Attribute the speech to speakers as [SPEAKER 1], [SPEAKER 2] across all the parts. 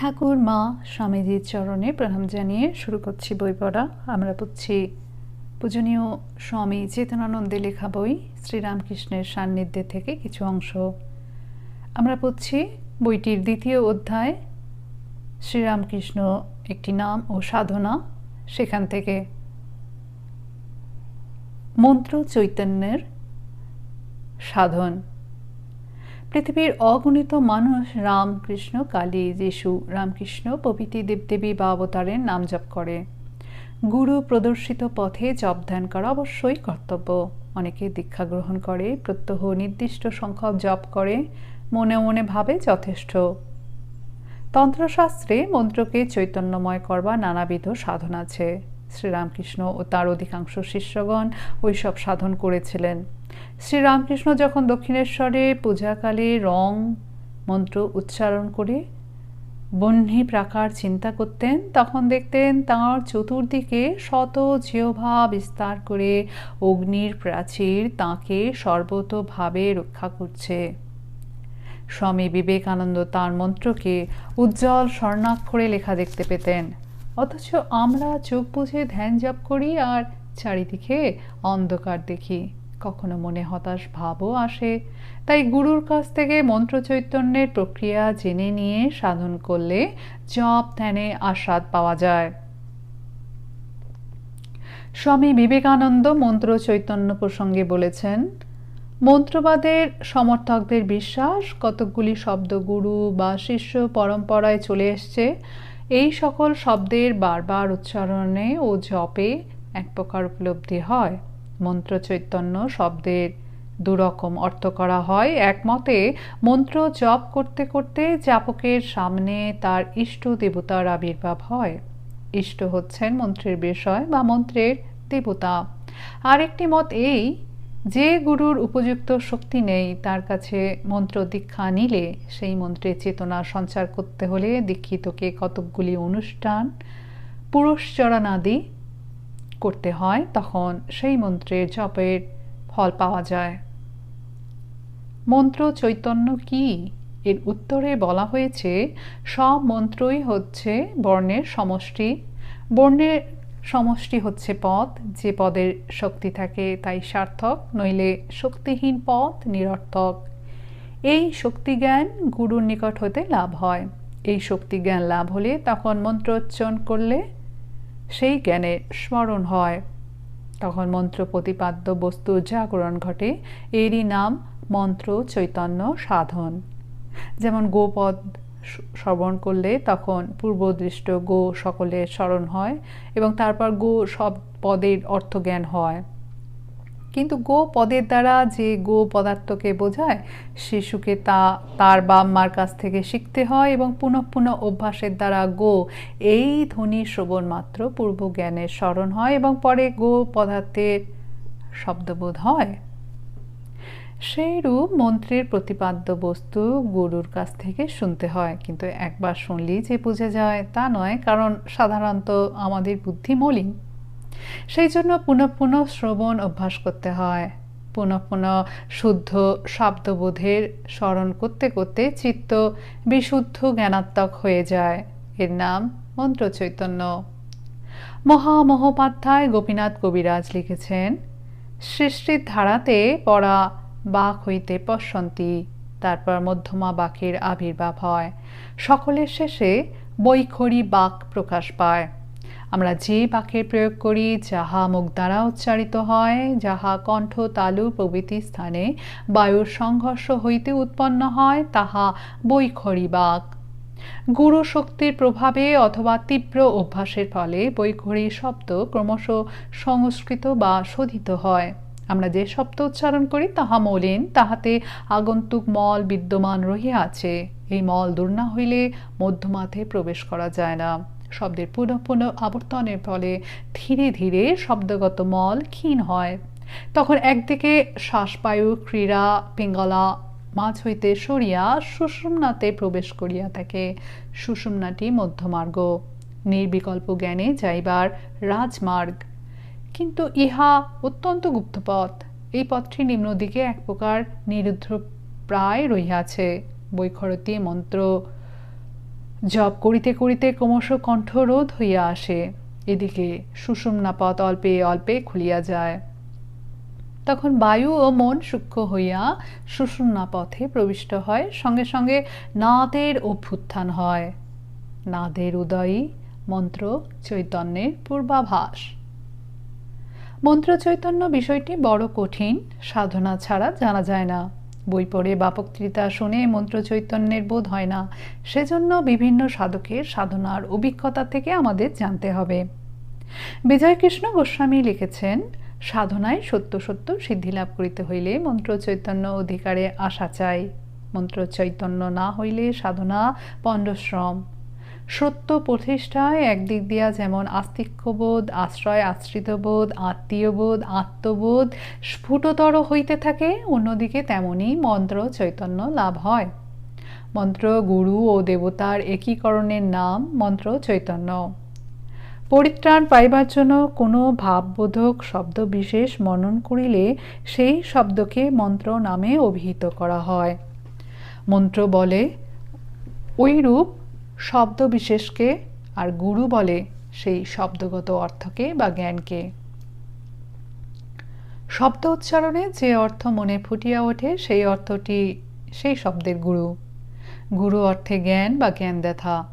[SPEAKER 1] ঠাকুর মা স্বামীজির চরণে প্রণাম জানিয়ে শুরু করছি বই পড়া। আমরা পড়ছি পূজনীয় স্বামী চেতনানন্দে লেখা বই শ্রীরামকৃষ্ণের সান্নিধ্যে থেকে কিছু অংশ। আমরা পড়ছি বইটির দ্বিতীয় অধ্যায়, শ্রীরামকৃষ্ণ একটি নাম ও সাধনা সেখান থেকে। মন্ত্র চৈতন্যের সাধন। পৃথিবীর অগণিত মানুষ রাম কৃষ্ণ কালী যিশু, রামকৃষ্ণ প্রভৃতি দেবদেবী বা অবতারের নাম জপ করে। গুরু প্রদর্শিত পথে জপ ধ্যান করা অবশ্যই কর্তব্য। অনেকে দীক্ষা গ্রহণ করে, প্রত্যহ নির্দিষ্ট সংখ্যক জপ করে, মনে মনে ভাবে যথেষ্ট। তন্ত্রশাস্ত্রে মন্ত্রকে চৈতন্যময় করবার নানাবিধ সাধন আছে। শ্রীরামকৃষ্ণ ও তার অধিকাংশ শিষ্যগণ ওইসব সাধন করেছিলেন। শ্রীরামকৃষ্ণ যখন দক্ষিণেশ্বরে পূজাকালে রং মন্ত্র উচ্চারণ করে বহ্নি প্রাকার চিন্তা করতেন, তখন দেখতেন তাঁর চতুর্দিকে শত জিহ্বা বিস্তার করে অগ্নির প্রাচীর তাঁকে সর্বতভাবে রক্ষা করছে। স্বামী বিবেকানন্দ তার মন্ত্রকে উজ্জ্বল স্বর্ণাক্ষরে লেখা দেখতে পেতেন। অথচ আমরা চোখ বুঝে ধ্যান জপ করি আর চারিদিকে অন্ধকার দেখি। কখনো মনে হতাশ ভাবও আসে। তাই গুরুর কাছ থেকে মন্ত্র চৈতন্যের প্রক্রিয়া জেনে নিয়ে সাধন করলে জপ ধ্যানে আস্বাদ পাওয়া যায়। স্বামী বিবেকানন্দ মন্ত্র চৈতন্য প্রসঙ্গে বলেছেন, মন্ত্রবাদের সমর্থকদের বিশ্বাস কতকগুলি শব্দ গুরু বা শিষ্য পরম্পরায় চলে এসছে এই সকল শব্দের বারবার উচ্চারণে ও জপে এক প্রকার উপলব্ধি হয়। মন্ত্র চৈতন্য শব্দের দুরকম অর্থ করা হয় একমতে। মন্ত্র জপ করতে করতে জাপকের সামনে তার ইষ্ট দেবতার আবির্ভাব হয়। ইষ্ট হচ্ছেন মন্ত্রের বিষয় বা মন্ত্রের দেবতা। আরেকটি মত এই যে গুরুর উপযুক্ত শক্তি নেই, তার কাছে মন্ত্র দীক্ষা নিলে সেই মন্ত্রে চেতনা সঞ্চার করতে হলে দীক্ষিতকে কতকগুলি অনুষ্ঠান পুরস্চরণাদি করতে হয়, তখন সেই মন্ত্রের জপের ফল পাওয়া যায়। মন্ত্র চৈতন্য কি? এর উত্তরে বলা হয়েছে, সব মন্ত্রই হচ্ছে বর্ণের সমষ্টি। বর্ণের সমষ্টি হচ্ছে পদ। যে পদের শক্তি থাকে তাই সার্থক, নইলে শক্তিহীন পদ নিরর্থক। এই শক্তিজ্ঞান গুরুর নিকট হতে লাভ হয়। এই শক্তিজ্ঞান লাভ হলে তখন মন্ত্রোচ্চারণ করলে সেই জ্ঞানে স্মরণ হয়। তখন মন্ত্র প্রতিপাদ্য বস্তু জাগরণ ঘটে। এরই নাম মন্ত্র চৈতন্য সাধন। যেমন গোপদ শ্রবণ করলে তখন পূর্বদৃষ্ট গো সকলের স্মরণ হয় এবং তারপর গো সব পদের অর্থজ্ঞান হয়। কিন্তু গো পদের দ্বারা যে গো পদার্থকে বোঝায়, শিশুকে তা, তার বাপ মার কাছ থেকে শিখতে হয় এবং পুনঃ পুনঃ অভ্যাসের দ্বারা গো এই ধ্বনি শ্রবণ মাত্র পূর্ব জ্ঞানের স্মরণ হয় এবং পরে গো পদার্থের শব্দবোধ হয়। সেই রূপ মন্ত্রের প্রতিপাদ্য বস্তু গুরুর কাছ থেকে শুনতে হয়। কিন্তু একবার শুনলেই যে বুঝে যায়, তা নয়, কারণ সাধারণত আমাদের বুদ্ধি মলিন। সেই জন্য পুনঃ পুনঃ শ্রবণ অভ্যাস করতে হয়। পুনঃ পুনঃ শুদ্ধ শব্দবোধের স্মরণ করতে করতে চিত্ত বিশুদ্ধ জ্ঞানাত্মক হয়ে যায়। এর নাম মন্ত্র চৈতন্য। মহামহোপাধ্যায় গোপীনাথ কবিরাজ লিখেছেন, সৃষ্টির ধারাতে পড়া বাক হইতে পশন্তি তারপর মধ্যমা বাকের আবির্ভাব হয়। সকলের শেষে বৈখরি বাক প্রকাশ পায়। আমরা যে বাক্যের প্রয়োগ করি, যাহা মুখ দ্বারা উচ্চারিত হয়, যাহা কণ্ঠ, তালু, প্রভৃতি স্থানে বায়ুর সংঘর্ষ হইতে উৎপন্ন হয়, তাহা বৈখরি বাক। গুরু শক্তির প্রভাবে অথবা তীব্র অভ্যাসের ফলে বৈখরি শব্দ ক্রমশ সংস্কৃত বা শোধিত হয়। আমরা যে শব্দ উচ্চারণ করি, তাহা মলিন, তাহাতে আগন্তুক মল বিদ্যমান রহিয়া আছে এই মল দূর না হইলে মধ্যমাথে প্রবেশ করা যায় না। শব্দের পুনঃ পুনঃ আবর্তনের ফলে ধীরে ধীরে শব্দগত মল ক্ষীণ হয়। তখন একদিকে শ্বাসবায়ু, ক্রীড়া, পিঙ্গলা মাছ হইতে সরিয়া সুষুম্নাতে প্রবেশ করিয়া থাকে। সুষুম্নাটি মধ্যমার্গ। নির্বিকল্প জ্ঞানে যাইবার রাজমার্গ। কিন্তু ইহা অত্যন্ত গুপ্ত পথ এই পথটি নিম্নদিকে এক প্রকার নিরুদ্ধ প্রায় রহিয়াছে। বৈখরতী মন্ত্র জপ করিতে করিতে ক্রমশ কণ্ঠরোধ হইয়া আসে। এদিকে সুষুম্না পথ অল্পে অল্পে খুলিয়া যায়। তখন বায়ু ও মন সূক্ষ্ম হইয়া সুষুম্না পথে প্রবিষ্ট হয়। সঙ্গে সঙ্গে নাদের অভ্যুত্থান হয়। নাদের উদয়ী মন্ত্র চৈতন্যের পূর্বাভাস। মন্ত্র চৈতন্য বিষয়টি বড় কঠিন, সাধনা ছাড়া জানা যায় না। বই পড়ে বা বক্তৃতা শুনে মন্ত্র চৈতন্যের বোধ হয় না। সেজন্য বিভিন্ন সাধকের সাধনার অভিজ্ঞতা থেকে আমাদের জানতে হবে। বিজয়কৃষ্ণ গোস্বামী লিখেছেন, সাধনায় সত্য সত্য সিদ্ধি লাভ করিতে হইলে মন্ত্র চৈতন্য অধিকারে আসা চাই। মন্ত্র চৈতন্য না হইলে সাধনা পণ্ডশ্রম সত্য প্রতিষ্ঠায় একদিক দিয়া যেমন আস্তিক্যবোধ, আশ্রয়, আশ্রিতবোধ, আত্মীয়বোধ, আত্মবোধ স্ফুটতর হইতে থাকে, অন্যদিকে তেমনই মন্ত্র চৈতন্য লাভ হয়। মন্ত্র গুরু ও দেবতার একীকরণের নাম মন্ত্র চৈতন্য। পরিত্রাণ পাইবার জন্য কোনো ভাববোধক শব্দ বিশেষ মনন করিলে সেই শব্দকে মন্ত্র নামে অভিহিত করা হয়। মন্ত্র বলে ওইরূপ শব্দ বিশেষকে আর গুরু বলে সেই শব্দগত অর্থকে বা জ্ঞানকে। শব্দ উচ্চারণে যে অর্থ মনে ফুটিয়া ওঠে, সেই অর্থটি সেই শব্দের গুরু। গুরু অর্থে জ্ঞান বা জ্ঞান দেখা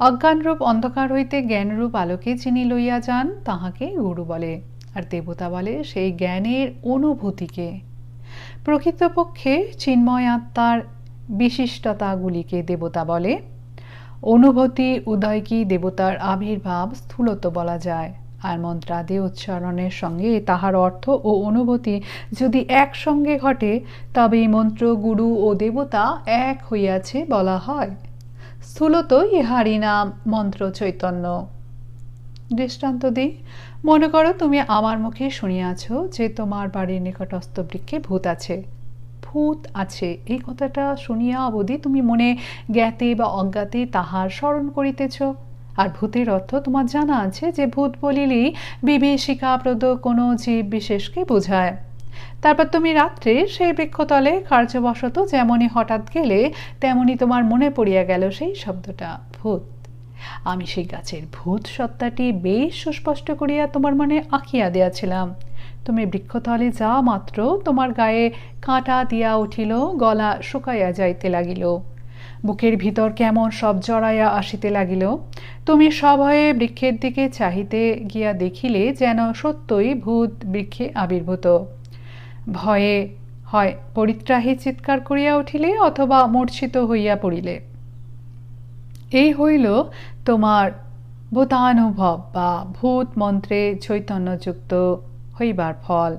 [SPEAKER 1] অজ্ঞানরূপ অন্ধকার হইতে জ্ঞানরূপ আলোকে চিনি লইয়া যান, তাহাকে গুরু বলে, আর দেবতা বলে সেই জ্ঞানের অনুভূতিকে। প্রকৃতপক্ষে চিন্ময় আত্মার বিশিষ্টতাগুলিকে দেবতা বলে অনুভূতি উদয় কি দেবতার আবির্ভাব স্থূলত বলা যায়। আর মন্ত্রাদি উচ্চারণের সঙ্গে তাহার অর্থ ও অনুভূতি যদি একসঙ্গে ঘটে, তবে মন্ত্র গুরু ও দেবতা এক হইয়াছে বলা হয়। স্থূলত ইহারি নাম মন্ত্র চৈতন্য। দৃষ্টান্ত দিই মনে করো তুমি আমার মুখে শুনিয়াছ যে তোমার বাড়ির নিকটস্থ বৃক্ষে ভূত আছে। ভূত আছে। এই কথাটা শুনিয়া অবধি তুমি মনে জ্ঞাতে বা অজ্ঞাতে তাহার স্মরণ করিতেছ। আর ভূতের অর্থ তোমার জানা আছে যে ভূত বলিলেই বিভীষিকাপ্রদ কোনো জীব বিশেষকে বোঝায়। তারপর তুমি রাত্রে সেই বৃক্ষতলে কার্যবশত যেমনই হঠাৎ গেলে তেমনি তোমার মনে পড়িয়া গেল সেই শব্দটা, ভূত। আমি সেই গাছের ভূত সত্তাটি বেশ সুস্পষ্ট করিয়া তোমার মনে আঁকিয়া দিয়াছিলাম। তুমি বৃক্ষতলে যা মাত্র। তোমার গায়ে কাঁটা দিয়া উঠিল, গলা শুকাইয়া যাইতে লাগিল। বুকের ভিতর কেমন সব জড়াইয়া আসিতে লাগিল। তুমি সভয়ে বৃক্ষের দিকে চাহিতে গিয়া দেখিলে যেন সত্যই ভূত বৃক্ষে আবির্ভূত। ভয়ে, হয়, পরিত্রাহী চিৎকার করিয়া উঠিলে অথবা মূর্ছিত হইয়া পড়িলে। এই হইল তোমার ভূতানুভব বা ভূত মন্ত্রে চৈতন্যযুক্ত হইবার ফল।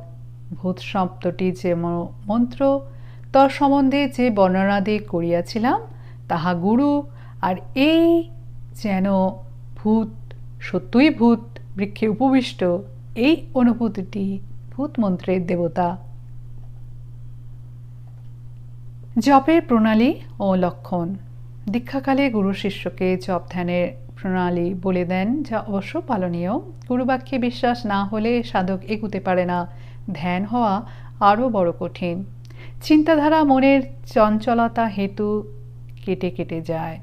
[SPEAKER 1] ভূত শব্দটি যে মন্ত্র, তর সম্বন্ধে যে বর্ণনাদি করিয়াছিলাম, তাহা গুরু, আর এই যেন ভূত, সত্যই ভূত বৃক্ষে উপবিষ্ট, এই অনুভূতিটি ভূত মন্ত্রের দেবতা। জপের প্রণালী ও লক্ষণ। দীক্ষাকালে গুরু শিষ্যকে জপ ধ্যানের প্রণালী বলে দেন যা অবশ্য পালনীয়। গুরুবাক্যে বিশ্বাস না হলে সাধক এগুতে পারে না। ধ্যান হওয়া আরও বড় কঠিন। চিন্তাধারা মনের চঞ্চলতা হেতু কেটে কেটে যায়।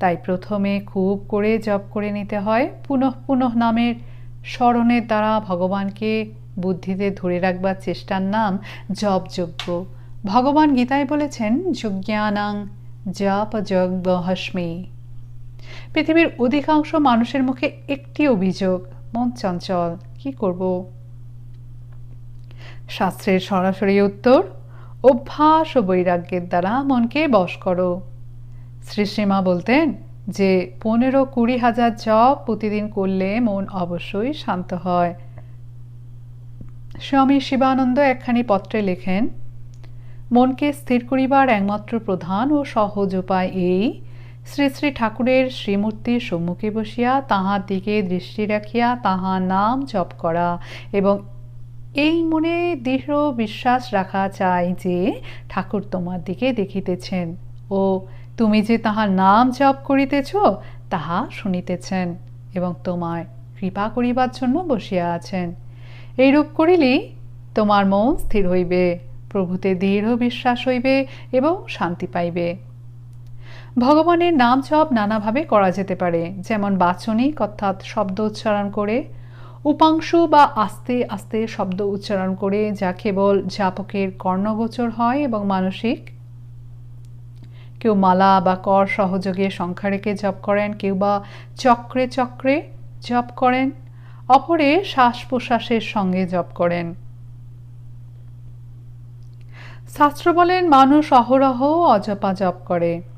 [SPEAKER 1] তাই প্রথমে খুব করে জপ করে নিতে হয়। পুনঃ পুনঃ নামের স্মরণের দ্বারা ভগবানকে বুদ্ধিতে ধরে রাখবার চেষ্টার নাম জপযোগ্য ভগবান গীতায় বলেছেন, যজ্ঞানাং জপ যজ্ঞ হস্মি। পৃথিবীর অধিকাংশ মানুষের মুখে একটি অভিযোগ, মন চঞ্চল, কি করব? শাস্ত্রের সরাসরি উত্তর, অভ্যাস ও বৈরাগ্যের দ্বারা মনকে বশ করো। শ্রীশ্রীমা বলতেন যে, পনেরো কুড়ি হাজার জপ প্রতিদিন করলে মন অবশ্যই শান্ত হয়। স্বামী শিবানন্দ একখানি পত্রে লেখেন, মনকে স্থির করিবার একমাত্র প্রধান ও সহজ উপায় এই শ্রী শ্রী ঠাকুরের শ্রীমূর্তির সম্মুখে বসিয়া তাহার দিকে দৃষ্টি রাখিয়া তাহার নাম জপ করা এবং এই মনে দৃঢ় বিশ্বাস রাখা চাই যে ঠাকুর তোমার দিকে দেখিতেছেন। ও, তুমি যে তাহার নাম জপ করিতেছ, তাহা শুনিতেছেন এবং তোমায় কৃপা করিবার জন্য বসিয়া আছেন। এইরূপ করিলেই তোমার মন স্থির হইবে, প্রভুতে দৃঢ় বিশ্বাস হইবে এবং শান্তি পাইবে। ভগবানের নাম জপ নানাভাবে করা যেতে পারে, যেমন বাচনিক, অর্থাৎ শব্দ উচ্চারণ করে, উপাংশু বা আস্তে আস্তে শব্দ উচ্চারণ করে, যা কেবল জাপকের কর্ণগোচর হয় এবং মানসিক। কেউ মালা বা কর সহযোগে সংখ্যা রেখে জপ করেন, কেউ বা চক্রে চক্রে জপ করেন, অপরে শ্বাস প্রশ্বাসের সঙ্গে জপ করেন। শাস্ত্র বলেন, মানুষ অহরহ অজপা জপ করে।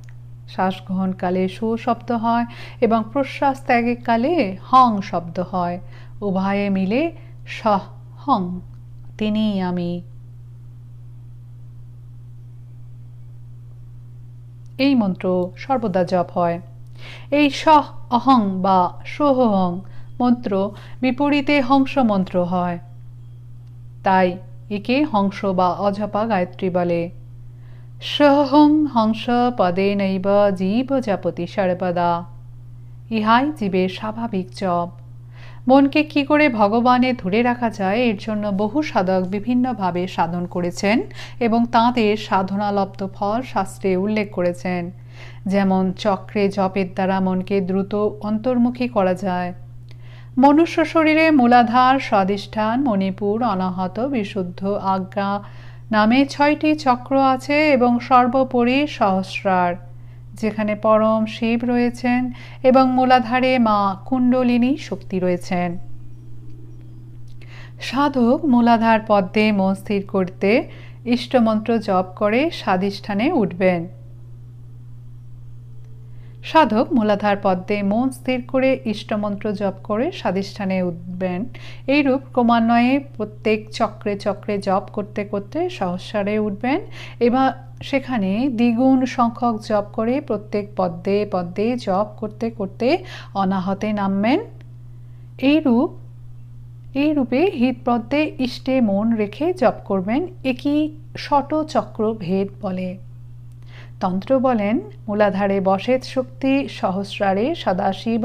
[SPEAKER 1] শ্বাস গ্রহণকালে সু শব্দ হয় এবং প্রশ্বাস ত্যাগের কালে হং শব্দ হয়। উভয়ে মিলে সহ হং তিনি আমি। এই মন্ত্র সর্বদা জপ হয়। এই সহ অহং বা সোহং মন্ত্র বিপরীতে হংস মন্ত্র হয়। তাই একে হংস বা অজপা গায়ত্রী বলে। সহং হংস পদে নৈব জীব জাপতি সর্বদা। ইহাই জীবের স্বাভাবিক জপ। মনকে কি করে ভগবানে ধরে রাখা যায়, এর জন্য বহু সাধক বিভিন্নভাবে সাধন করেছেন এবং তাঁদের সাধনালব্ধ ফল শাস্ত্রে উল্লেখ করেছেন। যেমন চক্রে জপের দ্বারা মনকে দ্রুত অন্তর্মুখী করা যায়। মনুষ্য শরীরে মূলাধার স্বাধিষ্ঠান, মণিপুর অনাহত বিশুদ্ধ আজ্ঞা নামে ছয়টি চক্র আছে এবং সর্বোপরি সহস্রার, যেখানে পরম শিব রয়েছেন এবং মূলাধারে মা কুণ্ডলিনী শক্তি রয়েছেন। সাধক মূলাধার পদ্মে মন স্থির করতে ইষ্টমন্ত্র জপ করে স্বাধিষ্ঠানে উঠবেন। সাধক মূলাধার পদ্মে মন স্থির করে ইষ্টমন্ত্র জপ করে স্বাধিষ্ঠানে উঠবেন। এইরূপ ক্রমান্বয়ে প্রত্যেক চক্রে চক্রে জপ করতে করতে সহস্রারে উঠবেন। এবার সেখানে দ্বিগুণ সংখ্যক জপ করে প্রত্যেক পদ্মে পদ্মে জপ করতে করতে অনাহতে নামবেন। এইরূপ এই রূপে হৃদপদ্মে ইষ্টে মন রেখে জপ করবেন। একই শট চক্র ভেদ বলে। তন্ত্র বলেন, মূলাধারে বসেত শক্তি, সহস্রারে সদাশিব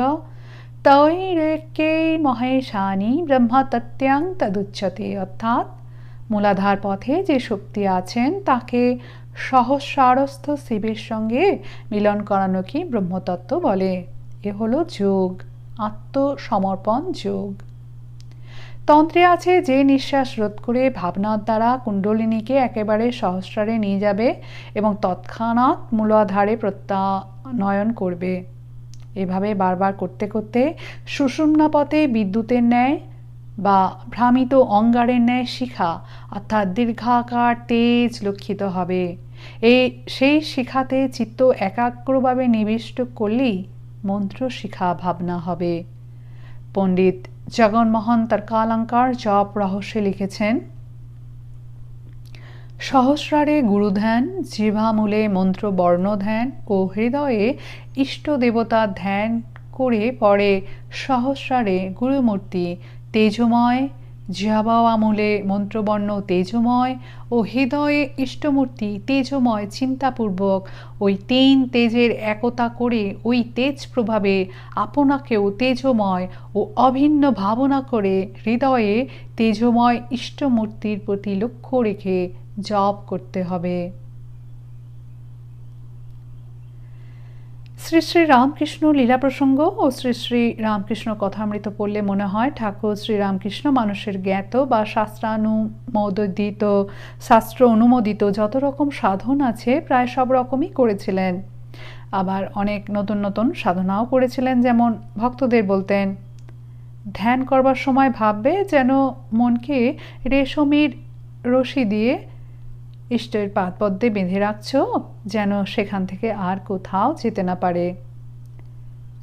[SPEAKER 1] তৈরেকে মহেশানি ব্রহ্মা তত্যাং তদুচ্চতে অর্থাৎ, মূলাধার পথে যে শক্তি আছেন, তাকে সহস্রারস্থ শিবের সঙ্গে মিলন করানোকে ব্রহ্মতত্ত্ব বলে? এ হলো যোগ, আত্মসমর্পণ যোগ। তন্ত্রে আছে যে নিঃশ্বাস রোধ করে ভাবনার দ্বারা কুণ্ডলিনীকে একেবারে সহস্রারে নিয়ে যাবে এবং তৎক্ষণাৎ মূলাধারে প্রত্যানয়ন করবে। এভাবে বারবার করতে করতে সুষুম্না পথে বিদ্যুতের ন্যায় বা ভ্রামিত অঙ্গারের ন্যায় শিখা অর্থাৎ দীর্ঘাকার তেজ লক্ষিত হবে। এই সেই শিখাতে চিত্ত একাগ্রভাবে নিবিষ্ট করলেই মন্ত্র শিখা ভাবনা হবে। পণ্ডিত জগনমোহন তার কালঙ্কার জপ রহস্যে লিখেছেন, সহস্রারে গুরুধ্যান, জিভামূলে মন্ত্র বর্ণ ধ্যান ও হৃদয়ে ইষ্ট দেবতা ধ্যান করে পরে সহস্রারে গুরুমূর্তি তেজময় জিহাবাও আমলে মন্ত্রবর্ণ তেজময় ও হৃদয়ে ইষ্টমূর্তি তেজময় চিন্তাপূর্বক ওই তিন তেজের একতা করে ওই তেজ প্রভাবে আপনাকেও তেজময় ও অভিন্ন ভাবনা করে হৃদয়ে তেজময় ইষ্টমূর্তির প্রতি লক্ষ্য রেখে জপ করতে হবে। শ্রী শ্রী রামকৃষ্ণ লীলা প্রসঙ্গ ও শ্রী শ্রী রামকৃষ্ণ কথামৃত পড়লে মনে হয় ঠাকুর শ্রী রামকৃষ্ণ মানুষের জ্ঞাত বা শাস্ত্রানুমোদিত, শাস্ত্র অনুমোদিত যত রকম সাধন আছে প্রায় সব রকমই করেছিলেন। আবার অনেক নতুন নতুন সাধনাও করেছিলেন যেমন ভক্তদের বলতেন, ধ্যান করবার সময় ভাববে যেন মনকে রেশমির রশি দিয়ে ইষ্টের পাদপদ্মে বেঁধে রাখছ, যেন সেখান থেকে আর কোথাও যেতে না পারে।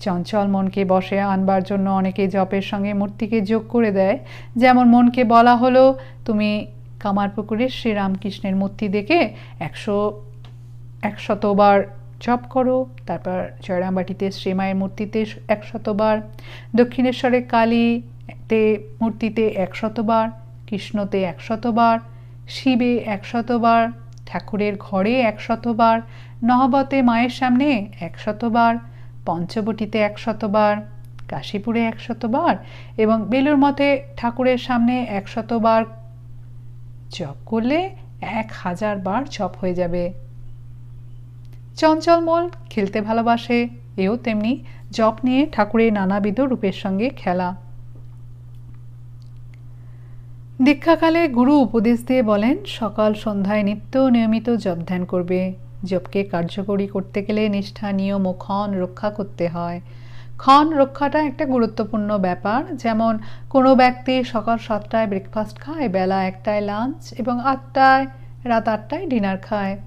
[SPEAKER 1] চঞ্চল মনকে বসে আনবার জন্য অনেকে জপের সঙ্গে মূর্তিকে যোগ করে দেয়। যেমন মনকে বলা হলো, তুমি কামারপুকুরের শ্রীরামকৃষ্ণের মূর্তি দেখে একশো, একশতবার জপ করো, তারপর জয়রামবাটিতে শ্রীমায়ের মূর্তিতে একশতবার, দক্ষিণেশ্বরে কালীতে মূর্তিতে একশতবার, কৃষ্ণতে একশতবার শিবে একশতবার, ঠাকুরের ঘরে একশতবার, নহবতে মায়ের সামনে একশতবার, পঞ্চবটিতে একশতবার, কাশীপুরে একশতবার এবং বেলুর মতে ঠাকুরের সামনে একশতবার জপ করলে এক হাজার বার জপ হয়ে যাবে। চঞ্চলমল খেলতে ভালোবাসে, এও তেমনি জপ নিয়ে ঠাকুরের নানাবিধ রূপের সঙ্গে খেলা। দীক্ষাকালে গুরু উপদেশ দিয়ে বলেন, সকাল সন্ধ্যায় নিত্য নিয়মিত জপ ধ্যান করবে। জপকে কার্যকরী করতে গেলে নিষ্ঠা, নিয়ম ও ক্ষণ রক্ষা করতে হয়। ক্ষণ রক্ষাটা একটা গুরুত্বপূর্ণ ব্যাপার। যেমন, কোনো ব্যক্তি সকাল সাতটায় ব্রেকফাস্ট খায়, বেলা একটায় লাঞ্চ এবং আটটায়, রাত আটটায় ডিনার খায়।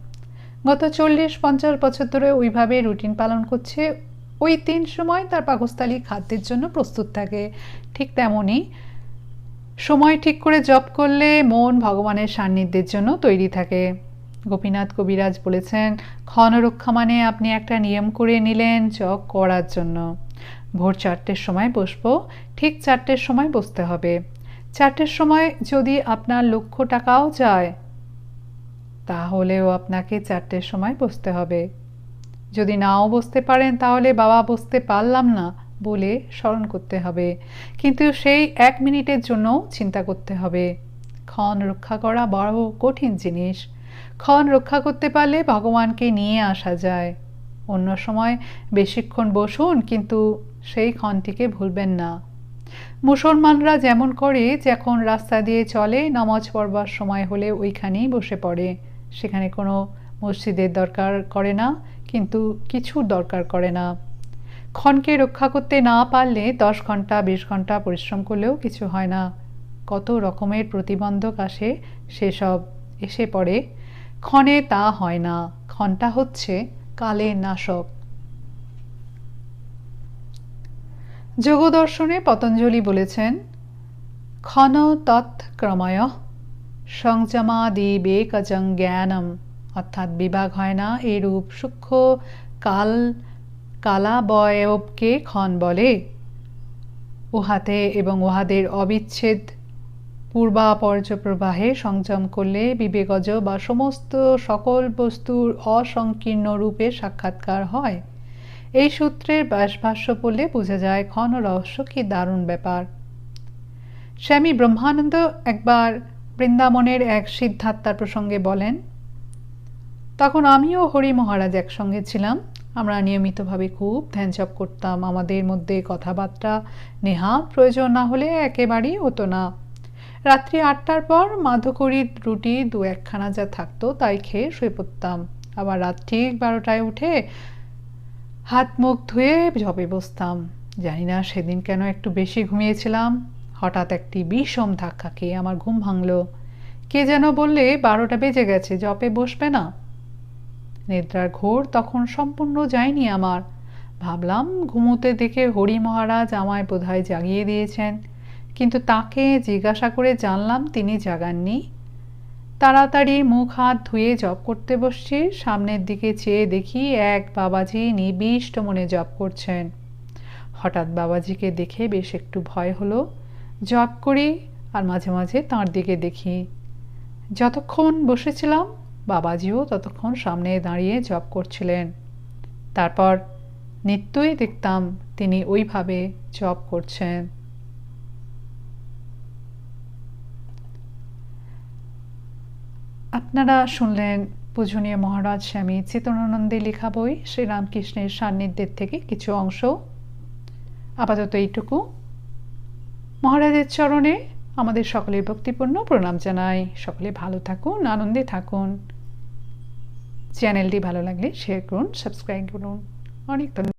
[SPEAKER 1] গত চল্লিশ, পঞ্চাশ বছর ধরে ওইভাবে রুটিন পালন করছে। ওই তিন সময় তার পাকস্থলী খাদ্যের জন্য প্রস্তুত থাকে। ঠিক তেমনই সময় ঠিক করে জপ করলে মন ভগবানের সান্নিধ্যের জন্য তৈরি থাকে। গোপীনাথ কবিরাজ বলেছেন ক্ষণরক্ষা মানে আপনি একটা নিয়ম করে নিলেন জপ করার জন্য। ভোর চারটের সময় বসবো, ঠিক চারটের সময় বসতে হবে। চারটের সময় যদি আপনার লক্ষ টাকাও যায়, তাহলেও আপনাকে চারটের সময় বসতে হবে। যদি নাও বসতে পারেন, তাহলে বাবা, বসতে পারলাম না। বলে স্মরণ করতে হবে। কিন্তু সেই এক মিনিটের জন্য চিন্তা করতে হবে। ক্ষণ রক্ষা করা বড় কঠিন জিনিস। ক্ষণ রক্ষা করতে পারলে ভগবানকে নিয়ে আসা যায়। অন্য সময় বেশিক্ষণ বসুন, কিন্তু সেই ক্ষণটিকে ভুলবেন না। মুসলমানরা যেমন করে, যখন রাস্তা দিয়ে চলে, নামাজ পড়বার সময় হলে ওইখানেই বসে পড়ে। সেখানে কোনো মসজিদের দরকার করে না, কিন্তু কিছুর দরকার করে না। ক্ষণকে রক্ষা করতে না পারলে দশ ঘণ্টা, বিশ ঘণ্টা পরিশ্রম করলেও কিছু হয় না। কত রকমের প্রতিবন্ধক আসে, সেসব এসে পড়ে। ক্ষণে তা হয় না, ক্ষণটা হচ্ছে কালের নাশক। যোগদর্শনে পতঞ্জলি বলেছেন, ক্ষণ তৎক্রময় সংযমাদি বেকজং জ্ঞানম। অর্থাৎ বিভাগ হয় না, এরূপ সূক্ষ্ম কাল কালাবয়বকে ক্ষণ বলে। উহাতে এবং উহাদের অবিচ্ছেদ পূর্বাপর্য প্রবাহে সংযম করলে বিবেকজ বা সমস্ত সকল বস্তুর অসংকীর্ণ রূপে সাক্ষাৎকার হয়। এই সূত্রের ব্যাসভাষ্য পড়লে বোঝা যায় ক্ষণ রহস্য কি দারুণ ব্যাপার। স্বামী ব্রহ্মানন্দ একবার বৃন্দাবনের এক সিদ্ধাত্মার প্রসঙ্গে বলেন, তখন আমিও হরি মহারাজ একসঙ্গে ছিলাম। আমরা নিয়মিতভাবে খুব ধ্যান করতাম। আমাদের মধ্যে কথাবার্তা নেহা প্রয়োজন না হলে একেবারেই হতো না। রাত্রি আটটার পর মাধুকরীর রুটি দু একখানা যা থাকতো তাই খেয়ে শুয়ে পড়তাম। আবার রাত ঠিক বারোটায় উঠে হাত মুখ ধুয়ে জবে বসতাম। জানি না সেদিন কেন একটু বেশি ঘুমিয়েছিলাম। হঠাৎ একটি বিষম ধাক্কা খেয়ে আমার ঘুম ভাঙল। কে যেন বললে, বারোটা বেজে গেছে, জপে বসবে না। নিদ্রার ঘোর তখন সম্পূর্ণ যায়নি আমার। ভাবলাম ঘুমোতে দেখে হরি মহারাজ আমায় বোধহয় জাগিয়ে দিয়েছেন, কিন্তু তাকে জিজ্ঞাসা করে জানলাম তিনি জাগাননি। তাড়াতাড়ি মুখ হাত ধুয়ে জপ করতে বসছি, সামনের দিকে চেয়ে দেখি এক বাবাজি নিবিষ্ট মনে জপ করছেন। হঠাৎ বাবাজিকে দেখে বেশ একটু ভয় হলো। জপ করি আর মাঝে মাঝে তাঁর দিকে দেখি। যতক্ষণ বসেছিলাম বাবাজিও ততক্ষণ সামনে দাঁড়িয়ে জপ করছিলেন। তারপর নিত্যই দেখতাম তিনি ওইভাবে জপ করছেন। আপনারা শুনলেন পূজনীয় মহারাজ স্বামী চেতনানন্দে লেখা বই শ্রীরামকৃষ্ণের সান্নিধ্যের থেকে কিছু অংশ। আপাতত এইটুকু। মহারাজের চরণে আমাদের সকলের ভক্তিপূর্ণ প্রণাম জানাই। সকলে ভালো থাকুন, আনন্দে থাকুন। চ্যানেলটি ভালো লাগলে শেয়ার করুন সাবস্ক্রাইব করুন। অনেক ধন্যবাদ।